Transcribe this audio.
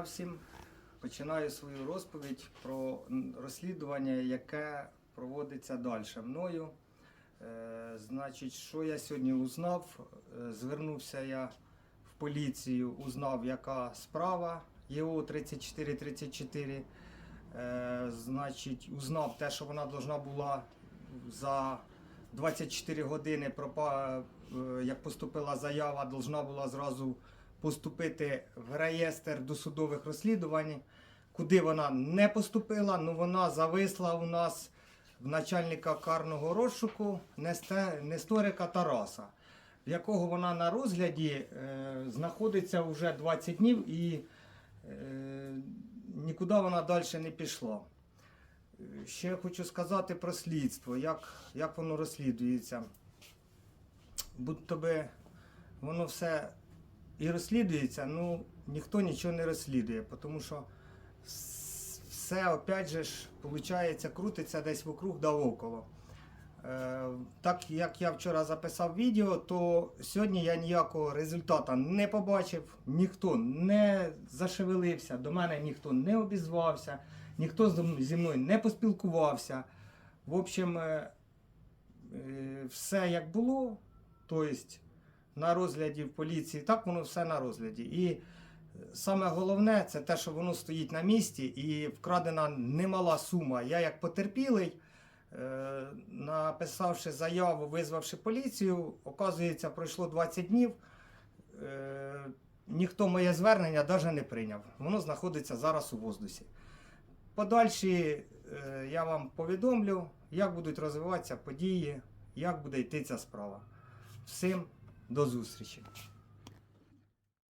всім. Починаю свою розповідь про розслідування, яке проводиться далі мною. Е, значить, що я сьогодні узнав? Е, Звернувся я в поліцію, узнав, яка справа ЄО 3434. Е, значить, узнав те, що вона должна була за 24 години, е, як поступила заява, должна була зразу поступити в реєстр досудових розслідувань. Куди вона не поступила, ну вона зависла у нас в начальника карного розшуку Несторика Тараса, в якого вона на розгляді е, знаходиться вже 20 днів і е, нікуди вона далі не пішла. Ще хочу сказати про слідство, як, як воно розслідується. Будь-то би воно все і розслідується, ну ніхто нічого не розслідує, тому що все, опять же ж, виходить, крутиться десь вокруг да около. Е, так як я вчора записав відео, то сьогодні я ніякого результату не побачив, ніхто не зашевелився, до мене ніхто не обізвався, ніхто зі- мною не поспілкувався. В общем, е, е, все як було, тобто на розгляді в поліції, так воно все на розгляді. І саме головне це те, що воно стоїть на місці і вкрадена немала сума. Я як потерпілий, е, написавши заяву, визвавши поліцію, оказується, пройшло 20 днів. е, Ніхто моє звернення навіть не прийняв. Воно знаходиться зараз у воздусі. Подальші е, я вам повідомлю, як будуть розвиватися події, як буде йти ця справа. Всім до зустрічі!